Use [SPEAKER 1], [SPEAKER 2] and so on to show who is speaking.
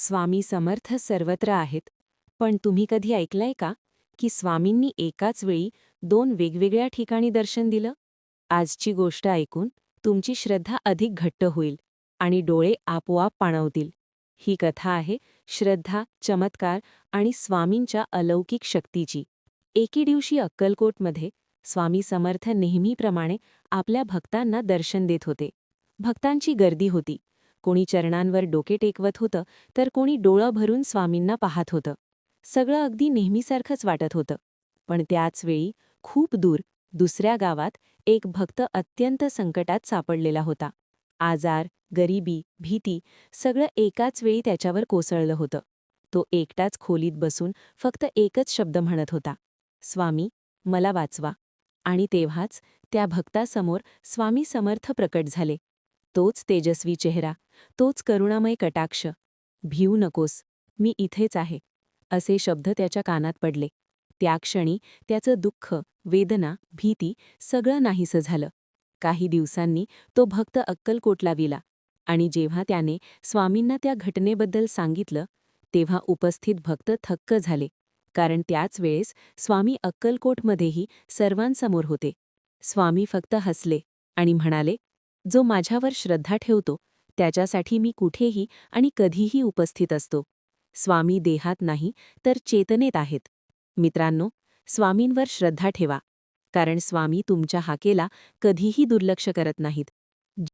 [SPEAKER 1] स्वामी समर्थ सर्वत्र आहेत. पण तुम्ही कधी ऐकलंय का की स्वामींनी एकाच वेळी दोन वेगवेगळ्या ठिकाणी दर्शन दिलं? आजची गोष्ट ऐकून तुमची श्रद्धा अधिक घट्ट होईल आणि डोळे आपोआप पाणवतील. ही कथा आहे श्रद्धा चमत्कार आणि स्वामींच्या अलौकिक शक्तीची. एके दिवशी अक्कलकोटमध्ये स्वामी समर्थ नेहमीप्रमाणे आपल्या भक्तांना दर्शन देत होते. भक्तांची गर्दी होती. कोणी चरणांवर डोके टेकवत होतं तर कोणी डोळं भरून स्वामींना पाहत होतं. सगळं अगदी नेहमीसारखंच वाटत होतं. पण त्याचवेळी खूप दूर दुसऱ्या गावात एक भक्त अत्यंत संकटात सापडलेला होता. आजार गरिबी भीती सगळं एकाच वेळी त्याच्यावर कोसळलं होतं. तो एकटाच खोलीत बसून फक्त एकच शब्द म्हणत होता. स्वामी मला वाचवा. आणि तेव्हाच त्या भक्तासमोर स्वामी समर्थ प्रकट झाले. तोच तेजस्वी चेहरा तोच करुणामय कटाक्ष. भिऊ नकोस मी इथेच आहे असे शब्द त्याच्या कानात पडले. त्या क्षणी त्याचं दुःख वेदना भीती सगळं नाहीसं झालं. काही दिवसांनी तो भक्त अक्कलकोटला विला आणि जेव्हा त्याने स्वामींना त्या घटनेबद्दल सांगितलं तेव्हा उपस्थित भक्त थक्क झाले कारण त्याच वेळेस स्वामी अक्कलकोटमध्येही सर्वांसमोर होते. स्वामी फक्त हसले आणि म्हणाले जो माझ्यावर श्रद्धा ठेवतो त्याच्यासाठी मी कुठेही आणि कधीही उपस्थित असतो. स्वामी देहात नाही तर चेतनेत आहेत. मित्रांनो स्वामींवर श्रद्धा ठेवा. कारण स्वामी तुमच्या हाकेला कधीही दुर्लक्ष करत नाहीत.